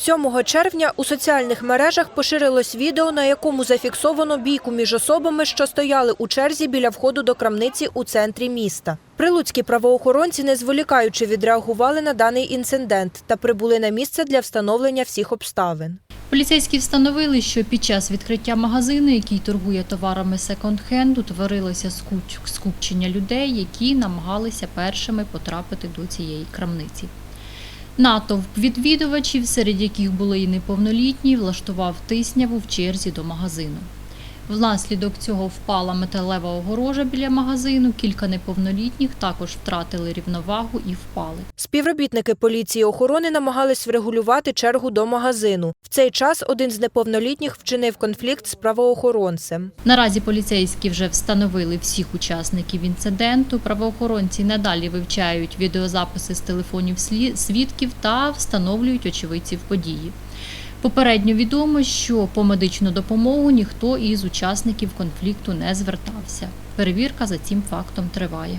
7 червня у соціальних мережах поширилось відео, на якому зафіксовано бійку між особами, що стояли у черзі біля входу до крамниці у центрі міста. Прилуцькі правоохоронці, не зволікаючи, відреагували на даний інцидент та прибули на місце для встановлення всіх обставин. Поліцейські встановили, що під час відкриття магазину, який торгує товарами секонд-хенду, творилося скуч- скупчення людей, які намагалися першими потрапити до цієї крамниці. Натовп відвідувачів, серед яких були і неповнолітні, влаштував тисняву в черзі до магазину. Внаслідок цього впала металева огорожа біля магазину. Кілька неповнолітніх також втратили рівновагу і впали. Співробітники поліції охорони намагались врегулювати чергу до магазину. В цей час один з неповнолітніх вчинив конфлікт з правоохоронцем. Наразі поліцейські вже встановили всіх учасників інциденту. Правоохоронці надалі вивчають відеозаписи з телефонів свідків та встановлюють очевидців події. Попередньо відомо, що по медичну допомогу ніхто із учасників конфлікту не звертався. Перевірка за цим фактом триває.